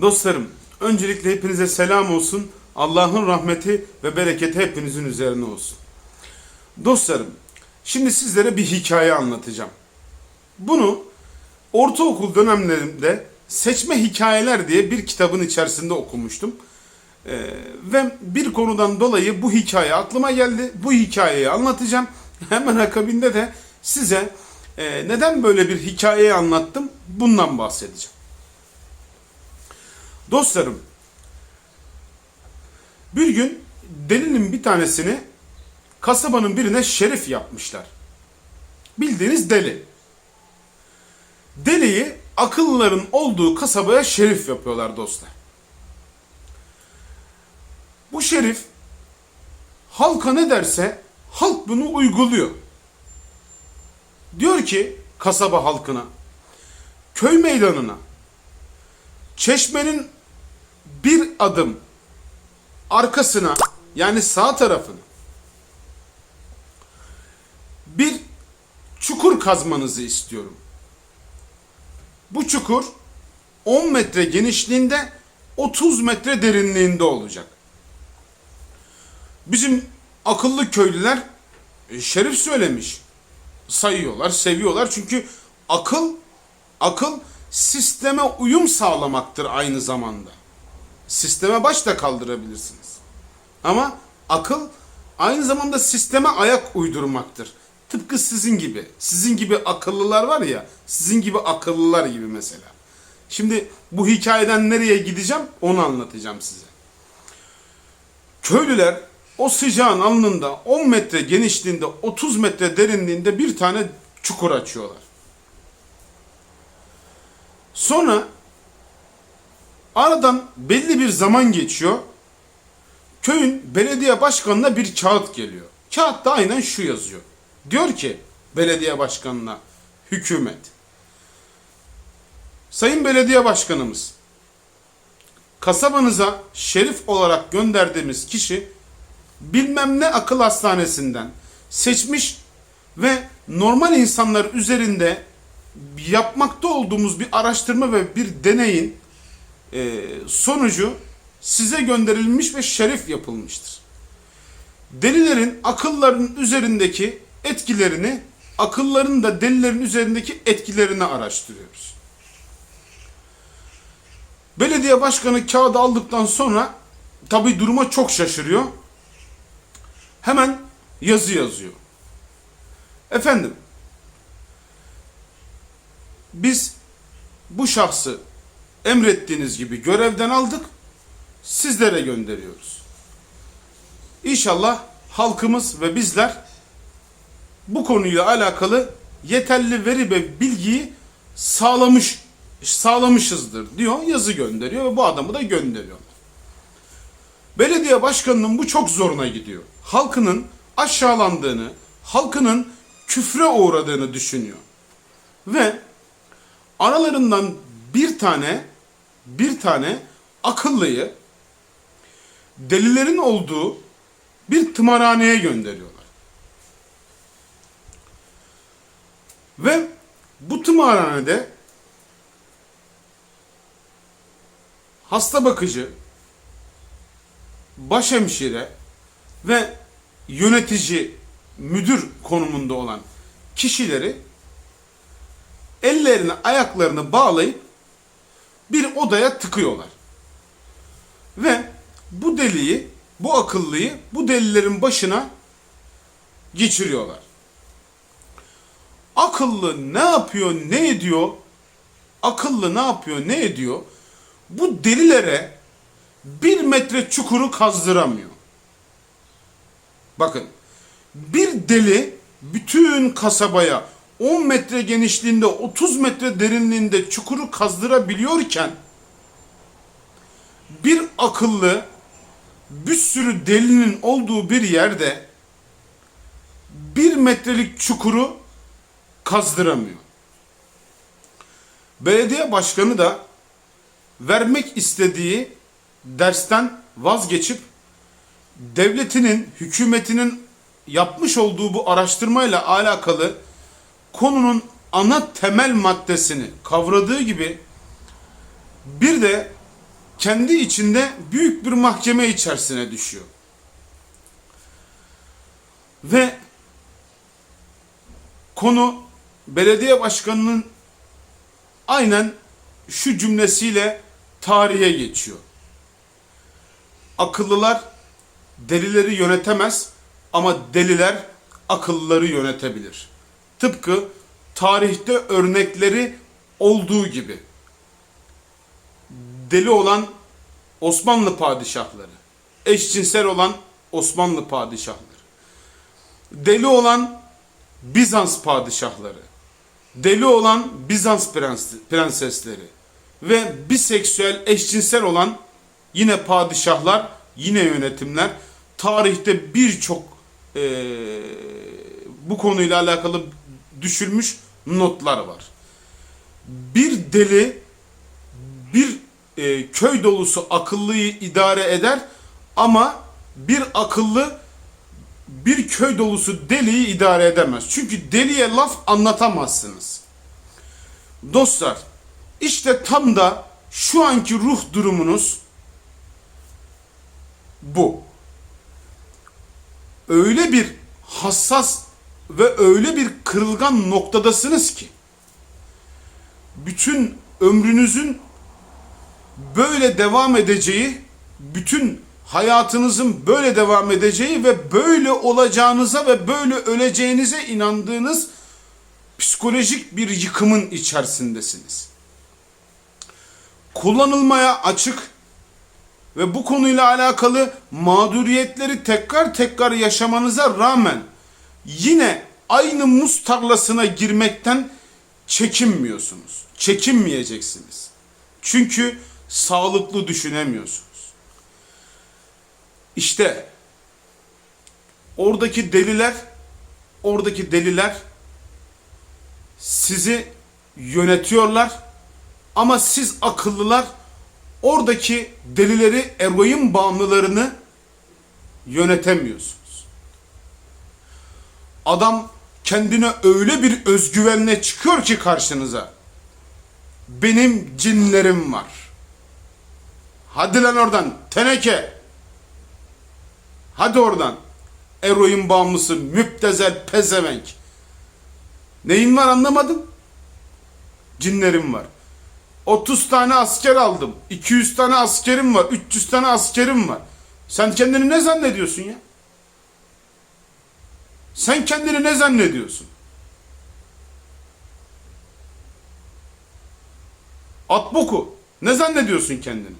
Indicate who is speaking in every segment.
Speaker 1: Dostlarım, öncelikle hepinize selam olsun. Allah'ın rahmeti ve bereketi hepinizin üzerine olsun. Dostlarım, şimdi sizlere bir hikaye anlatacağım. Bunu ortaokul dönemlerimde Seçme Hikayeler diye bir kitabın içerisinde okumuştum. Ee, ve bir konudan dolayı bu hikaye aklıma geldi. Bu hikayeyi anlatacağım. Hemen akabinde de size e, neden böyle bir hikayeyi anlattım bundan bahsedeceğim. Dostlarım, bir gün delinin bir tanesini kasabanın birine şerif yapmışlar. Bildiğiniz deli. Deliyi akıllıların olduğu kasabaya şerif yapıyorlar dostlar. Bu şerif halka ne derse halk bunu uyguluyor. Diyor ki kasaba halkına, köy meydanına, çeşmenin bir adım arkasına yani sağ tarafına bir çukur kazmanızı istiyorum. Bu çukur 10 metre genişliğinde 30 metre derinliğinde olacak. Bizim akıllı köylüler e, şerif söylemiş. Sayıyorlar, seviyorlar. Çünkü akıl akıl sisteme uyum sağlamaktır aynı zamanda. Sisteme baş da kaldırabilirsiniz. Ama akıl aynı zamanda sisteme ayak uydurmaktır. Tıpkı sizin gibi. Sizin gibi akıllılar var ya, sizin gibi akıllılar gibi mesela. Şimdi bu hikayeden nereye gideceğim onu anlatacağım size. Köylüler o sıcağın alnında 10 metre genişliğinde 30 metre derinliğinde bir tane çukur açıyorlar. Sonra aradan belli bir zaman geçiyor. Köyün belediye başkanına bir kağıt geliyor. Kağıtta aynen şu yazıyor. Diyor ki belediye başkanına hükümet. Sayın belediye başkanımız kasabanıza şerif olarak gönderdiğimiz kişi bilmem ne akıl hastanesinden seçmiş ve normal insanlar üzerinde yapmakta olduğumuz bir araştırma ve bir deneyin sonucu size gönderilmiş ve şerif yapılmıştır. Delilerin akılların üzerindeki etkilerini, akılların da delilerin üzerindeki etkilerini araştırıyoruz. Belediye başkanı kağıdı aldıktan sonra tabi duruma çok şaşırıyor. Hemen yazı yazıyor. Efendim, biz bu şahsı emrettiğiniz gibi görevden aldık, sizlere gönderiyoruz. İnşallah halkımız ve bizler bu konuyla alakalı yeterli veri ve bilgiyi sağlamış sağlamışızdır diyor, yazı gönderiyor ve bu adamı da gönderiyorlar. Belediye başkanının bu çok zoruna gidiyor. Halkının aşağılandığını, halkının küfre uğradığını düşünüyor. Ve aralarından bir tane bir tane akıllıyı delilerin olduğu bir tımarhaneye gönderiyorlar. Ve bu tımarhanede hasta bakıcı, başhemşire ve yönetici, müdür konumunda olan kişileri ellerini, ayaklarını bağlayıp bir odaya tıkıyorlar. Ve bu deliği, bu akıllıyı bu delilerin başına geçiriyorlar. Akıllı ne yapıyor, ne ediyor? Akıllı ne yapıyor, ne ediyor? Bu delilere bir metre çukuru kazdıramıyor. Bakın, bir deli bütün kasabaya 10 metre genişliğinde, 30 metre derinliğinde çukuru kazdırabiliyorken bir akıllı bir sürü delinin olduğu bir yerde bir metrelik çukuru kazdıramıyor. Belediye başkanı da vermek istediği dersten vazgeçip devletinin, hükümetinin yapmış olduğu bu araştırmayla alakalı konunun ana temel maddesini kavradığı gibi bir de kendi içinde büyük bir mahkeme içerisine düşüyor. Ve konu belediye başkanının aynen şu cümlesiyle tarihe geçiyor. Akıllılar delileri yönetemez ama deliler akıllıları yönetebilir. Tıpkı tarihte örnekleri olduğu gibi. Deli olan Osmanlı padişahları, eşcinsel olan Osmanlı padişahları, deli olan Bizans padişahları, deli olan Bizans prens- prensesleri ve biseksüel eşcinsel olan yine padişahlar, yine yönetimler tarihte birçok eee, bu konuyla alakalı düşülmüş notlar var. Bir deli bir e, köy dolusu akıllıyı idare eder ama bir akıllı bir köy dolusu deliyi idare edemez. Çünkü deliye laf anlatamazsınız. Dostlar, işte tam da şu anki ruh durumunuz bu. Öyle bir hassas ve öyle bir kırılgan noktadasınız ki bütün ömrünüzün böyle devam edeceği, bütün hayatınızın böyle devam edeceği ve böyle olacağınıza ve böyle öleceğinize inandığınız psikolojik bir yıkımın içerisindesiniz. Kullanılmaya açık ve bu konuyla alakalı mağduriyetleri tekrar tekrar yaşamanıza rağmen yine aynı muz tarlasına girmekten çekinmiyorsunuz. Çekinmeyeceksiniz. Çünkü sağlıklı düşünemiyorsunuz. İşte oradaki deliler oradaki deliler sizi yönetiyorlar ama siz akıllılar oradaki delileri eroin bağımlılarını yönetemiyorsunuz. Adam kendine öyle bir özgüvenle çıkıyor ki karşınıza. Benim cinlerim var. Hadi lan oradan teneke. Hadi oradan. Eroin bağımlısı, müptezel, pezevenk. Neyin var anlamadım. Cinlerim var. 30 tane asker aldım. 200 tane askerim var. 300 tane askerim var. Sen kendini ne zannediyorsun ya? Sen kendini ne zannediyorsun? At boku. Ne zannediyorsun kendini?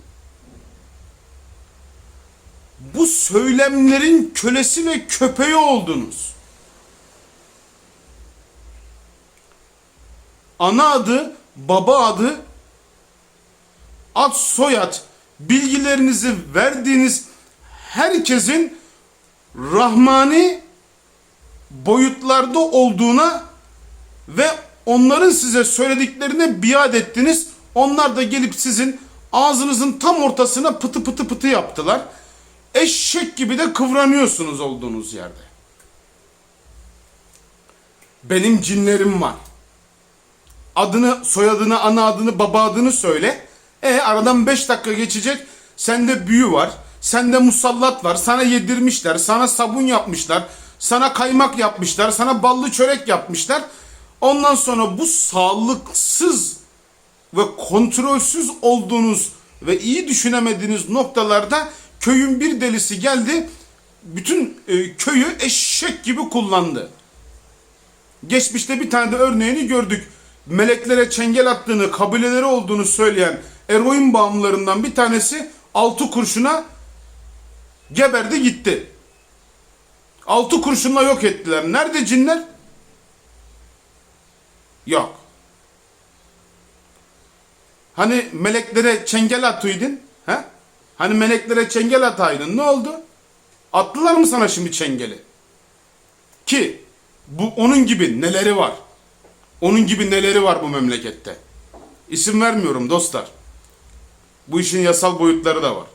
Speaker 1: Bu söylemlerin kölesi ve köpeği oldunuz. Ana adı, baba adı, ad soyad bilgilerinizi verdiğiniz herkesin rahmani boyutlarda olduğuna ve onların size söylediklerine biat ettiniz. Onlar da gelip sizin ağzınızın tam ortasına pıtı pıtı pıtı yaptılar. Eşek gibi de kıvranıyorsunuz olduğunuz yerde. Benim cinlerim var. Adını, soyadını, ana adını, baba adını söyle. E aradan 5 dakika geçecek. Sende büyü var. Sende musallat var. Sana yedirmişler. Sana sabun yapmışlar. Sana kaymak yapmışlar. Sana ballı çörek yapmışlar. Ondan sonra bu sağlıksız ve kontrolsüz olduğunuz ve iyi düşünemediğiniz noktalarda köyün bir delisi geldi. Bütün e, köyü eşek gibi kullandı. Geçmişte bir tane de örneğini gördük. Meleklere çengel attığını, kabileleri olduğunu söyleyen eroin bağımlılarından bir tanesi altı kurşuna geberdi gitti. Altı kurşunla yok ettiler. Nerede cinler? Yok. Hani meleklere çengel attıydın? He? Hani meleklere çengel ataydın. Ne oldu? Attılar mı sana şimdi çengeli? Ki bu onun gibi neleri var? Onun gibi neleri var bu memlekette? İsim vermiyorum dostlar. Bu işin yasal boyutları da var.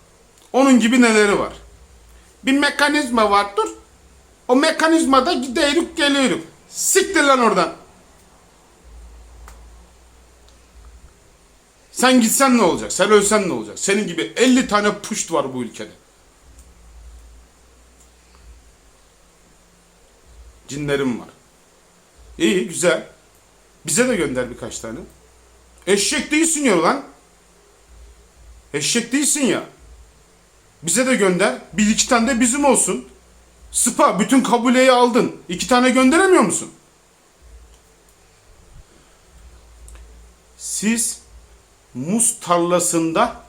Speaker 1: Onun gibi neleri var? Bir mekanizma vardır. O mekanizmada gidiyoruz geliyoruz. Siktir lan oradan. Sen gitsen ne olacak? Sen ölsen ne olacak? Senin gibi 50 tane puşt var bu ülkede. Cinlerim var. İyi, güzel. Bize de gönder birkaç tane. Eşek değilsin ya lan. Eşek değilsin ya. Bize de gönder. Bir iki tane de bizim olsun. Spa bütün kabuleyi aldın. İki tane gönderemiyor musun? Siz muz tarlasında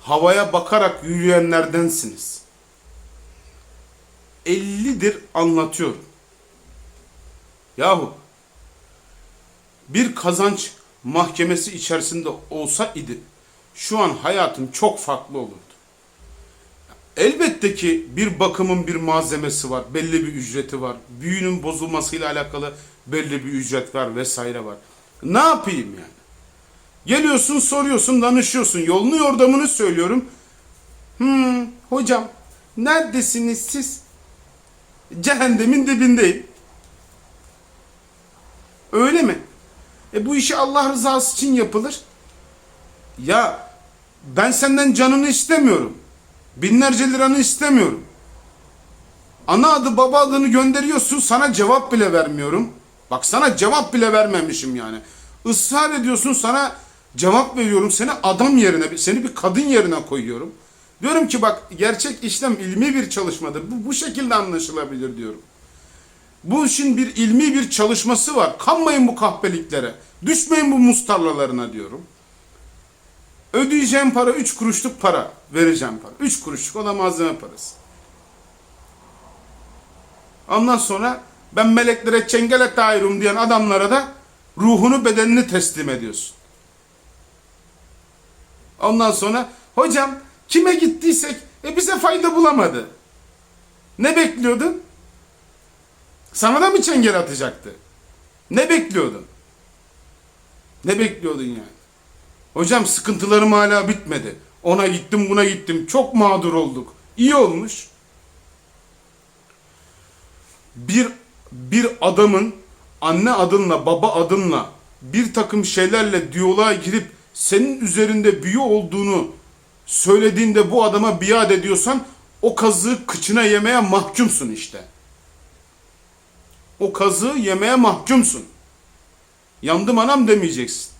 Speaker 1: havaya bakarak yürüyenlerdensiniz. 50'dir anlatıyorum. Yahu bir kazanç mahkemesi içerisinde olsa idi şu an hayatım çok farklı olurdu. Elbette ki bir bakımın bir malzemesi var, belli bir ücreti var. Büyünün bozulmasıyla alakalı belli bir ücret var vesaire var. Ne yapayım yani? Geliyorsun, soruyorsun, danışıyorsun. Yolunu yordamını söylüyorum. Hmm, hocam neredesiniz siz? Cehennemin dibindeyim. Öyle mi? E bu işi Allah rızası için yapılır. Ya ben senden canını istemiyorum. Binlerce liranı istemiyorum. Ana adı baba adını gönderiyorsun sana cevap bile vermiyorum. Bak sana cevap bile vermemişim yani. Israr ediyorsun sana cevap veriyorum. Seni adam yerine, seni bir kadın yerine koyuyorum. Diyorum ki bak gerçek işlem ilmi bir çalışmadır. Bu, bu şekilde anlaşılabilir diyorum. Bu işin bir ilmi bir çalışması var. Kanmayın bu kahpeliklere. Düşmeyin bu mustarlalarına diyorum. Ödeyeceğim para 3 kuruşluk para. Vereceğim para. 3 kuruşluk o da malzeme parası. Ondan sonra ben meleklere çengele tayirum diyen adamlara da ruhunu bedenini teslim ediyorsun. Ondan sonra hocam kime gittiysek e bize fayda bulamadı. Ne bekliyordun? Sana da mı çengel atacaktı? Ne bekliyordun? Ne bekliyordun yani? Hocam sıkıntılarım hala bitmedi. Ona gittim buna gittim. Çok mağdur olduk. İyi olmuş. Bir, bir adamın anne adınla baba adınla bir takım şeylerle diyaloğa girip senin üzerinde büyü olduğunu söylediğinde bu adama biat ediyorsan o kazığı kıçına yemeye mahkumsun işte. O kazığı yemeye mahkumsun. Yandım anam demeyeceksin.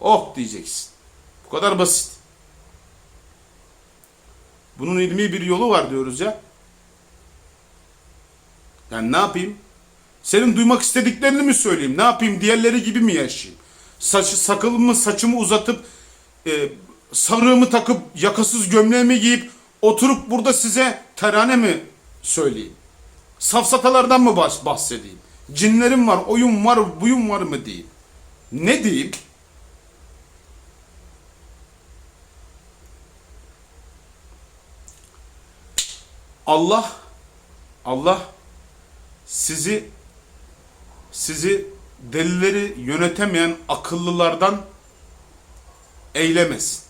Speaker 1: Oh diyeceksin. Kadar basit. Bunun ilmi bir yolu var diyoruz ya. Yani ne yapayım? Senin duymak istediklerini mi söyleyeyim? Ne yapayım? Diğerleri gibi mi yaşayayım? Saçı, sakalımı, saçımı uzatıp e, sarığımı takıp yakasız gömleğimi giyip oturup burada size terane mi söyleyeyim? Safsatalardan mı bahs- bahsedeyim? Cinlerim var, oyun var, buyum var mı diyeyim? Ne diyeyim? Allah Allah sizi sizi delileri yönetemeyen akıllılardan eylemesin.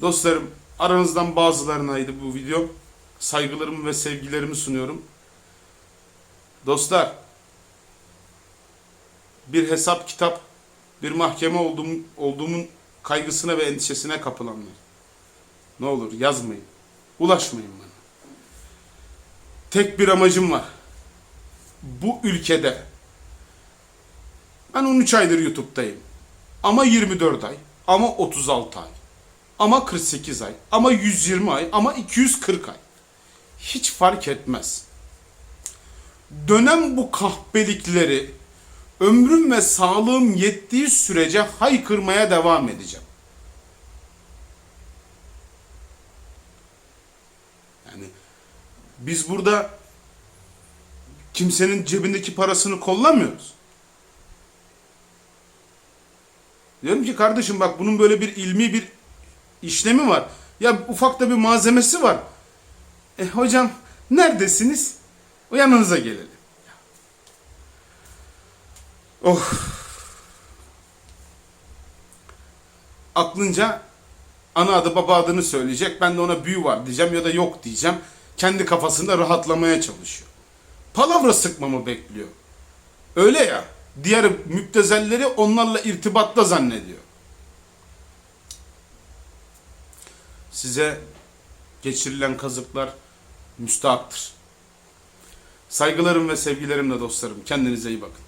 Speaker 1: Dostlarım aranızdan bazılarınaydı bu video. Saygılarımı ve sevgilerimi sunuyorum. Dostlar bir hesap kitap bir mahkeme olduğum, olduğumun kaygısına ve endişesine kapılanlar. Ne olur yazmayın. Ulaşmayın bana. Tek bir amacım var. Bu ülkede ben 13 aydır YouTube'dayım. Ama 24 ay, ama 36 ay, ama 48 ay, ama 120 ay, ama 240 ay. Hiç fark etmez. Dönem bu kahpelikleri ömrüm ve sağlığım yettiği sürece haykırmaya devam edeceğim. Yani biz burada kimsenin cebindeki parasını kollamıyoruz. Diyorum ki kardeşim bak bunun böyle bir ilmi bir işlemi var. Ya ufak da bir malzemesi var. E hocam neredesiniz? O yanınıza gelelim. Oh. Aklınca ana adı baba adını söyleyecek. Ben de ona büyü var diyeceğim ya da yok diyeceğim kendi kafasında rahatlamaya çalışıyor. Palavra sıkmamı bekliyor. Öyle ya. Diğer müptezelleri onlarla irtibatta zannediyor. Size geçirilen kazıklar müstahaktır. Saygılarım ve sevgilerimle dostlarım. Kendinize iyi bakın.